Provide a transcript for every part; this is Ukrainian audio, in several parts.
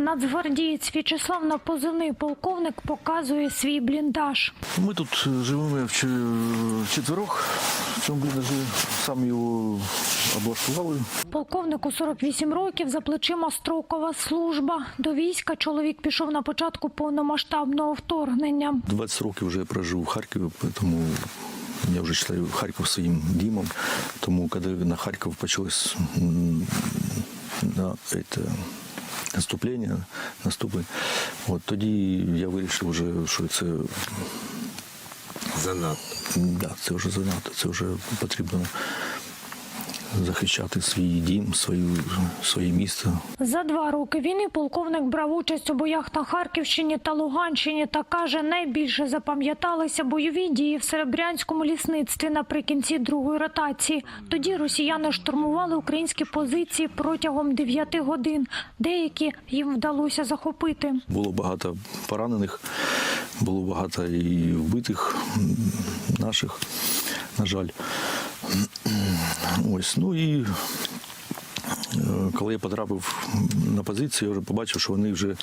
Нацгвардієць В'ячеслав на позивний полковник показує свій бліндаж. Ми тут живемо в четверох. В цьому бліндажі сам його облаштували. Полковнику 48 років, за плечима строкова служба. До війська чоловік пішов на початку повномасштабного вторгнення. 20 років вже прожив в Харкові, тому я вже вважаю Харків своїм дімом. Тому коли на Харків почалось на, это, наступлення, наступи, от тоді я вирішив вже, що це Занадто. Да, це вже занадто, це вже потрібно захищати свій дім, свою, своє місто. За два роки війни полковник брав участь у боях на Харківщині та Луганщині та каже, найбільше запам'яталися бойові дії в Серебрянському лісництві наприкінці другої ротації. Тоді росіяни штурмували українські позиції протягом 9 годин. Деякі їм вдалося захопити. Було багато поранених, було багато і вбитих наших, на жаль. Ось, ну і е, коли я потрапив на позицію, я вже побачив, що вони вже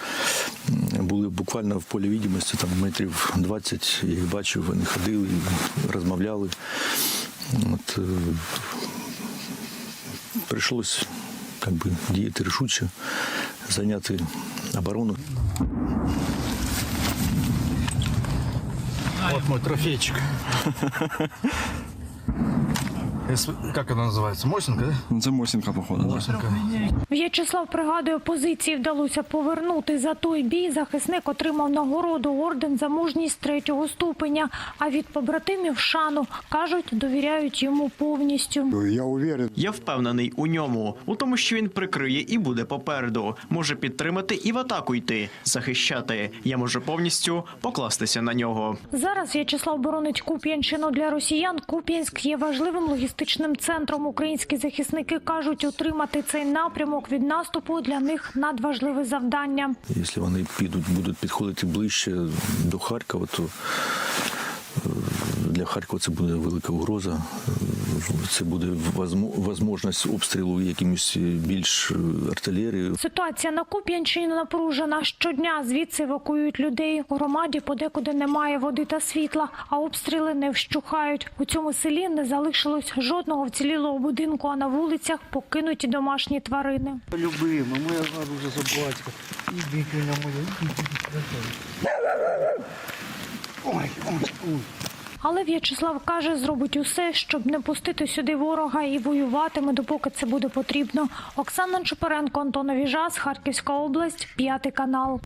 були буквально в полі відомості, там метрів 20, я їх бачив, вони ходили, розмовляли. От, е, прийшлось как би, діяти рішуче, зайняти оборону. Вот мой трофейчик. Эс- Как она называется? Мосинка, да? Це Мосінка, походу. Да. Мосинка. В'ячеслав пригадує, позиції вдалося повернути. За той бій захисник отримав нагороду орден за мужність третього ступеня. А від побратимів шану кажуть, довіряють йому повністю. Я уверен, Я впевнений у ньому, у тому, що він прикриє і буде попереду. Може підтримати і в атаку йти, захищати. Я можу повністю покластися на нього. Зараз В'ячеслав боронить Куп'янщину для росіян. Куп'янськ є важливим логістичним центром. Українські захисники кажуть, отримати цей напрямок від наступу для них надважливе завдання. Якщо вони підуть, будуть підходити ближче до Харкова, то для Харкова це буде велика угроза. Це буде можливість обстрілу якимось більш е, артилерією. Ситуація на Куп'янщині напружена. Щодня звідси евакуюють людей. У громаді подекуди немає води та світла, а обстріли не вщухають. У цьому селі не залишилось жодного вцілілого будинку, а на вулицях покинуті домашні тварини. Любима, моя оружие за батька. Ідіть ви на моє. Ой, ой, ой. Але В'ячеслав каже, зробить усе, щоб не пустити сюди ворога і воюватиме, допоки це буде потрібно. Оксана Чупаренко, Антон Віжас, Харківська область, п'ятий канал.